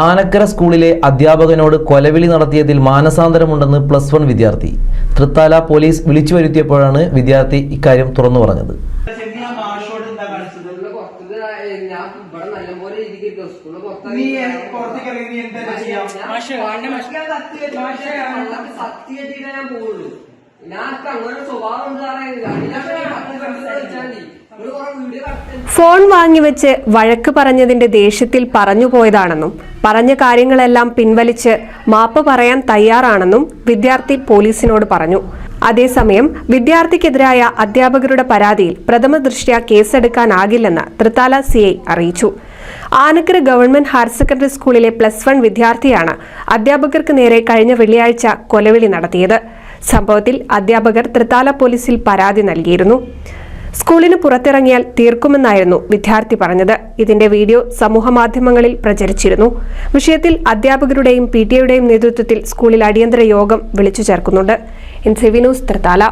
ആനക്കര സ്കൂളിലെ അധ്യാപകനോട് കൊലവിളി നടത്തിയതിൽ മാനസാന്തരമുണ്ടെന്ന് പ്ലസ് വൺ വിദ്യാർത്ഥി. തൃത്താല പോലീസ് വിളിച്ചു വരുത്തിയപ്പോഴാണ് വിദ്യാർത്ഥി ഇക്കാര്യം തുറന്നു പറഞ്ഞത്. ഫോൺ വാങ്ങിവെച്ച് വഴക്ക് പറഞ്ഞതിന്റെ ദേഷ്യത്തിൽ പറഞ്ഞു പോയതാണെന്നും പറഞ്ഞ കാര്യങ്ങളെല്ലാം പിൻവലിച്ച് മാപ്പ് പറയാൻ തയ്യാറാണെന്നും വിദ്യാർത്ഥി പോലീസിനോട് പറഞ്ഞു. അതേസമയം വിദ്യാർത്ഥിക്കെതിരായ അധ്യാപകരുടെ പരാതിയിൽ പ്രഥമ ദൃഷ്ട്യാ കേസെടുക്കാനാകില്ലെന്ന് തൃത്താല സി അറിയിച്ചു. ആനക്കര ഗവൺമെന്റ് ഹയർ സെക്കൻഡറി സ്കൂളിലെ പ്ലസ് വൺ വിദ്യാർത്ഥിയാണ് അധ്യാപകർക്ക് നേരെ കഴിഞ്ഞ വെള്ളിയാഴ്ച കൊലവിളി നടത്തിയത്. സംഭവത്തിൽ അധ്യാപകർ തൃത്താല പോലീസിൽ പരാതി നൽകിയിരുന്നു. സ്കൂളിന് പുറത്തിറങ്ങിയാൽ തീർക്കുമെന്നായിരുന്നു വിദ്യാർത്ഥി പറഞ്ഞത്. ഇതിന്റെ വീഡിയോ സമൂഹമാധ്യമങ്ങളിൽ പ്രചരിച്ചിരുന്നു. വിഷയത്തിൽ അധ്യാപകരുടെയും പി നേതൃത്വത്തിൽ സ്കൂളിൽ അടിയന്തര യോഗം വിളിച്ചു ചേർക്കുന്നുണ്ട്. N C Thrithala.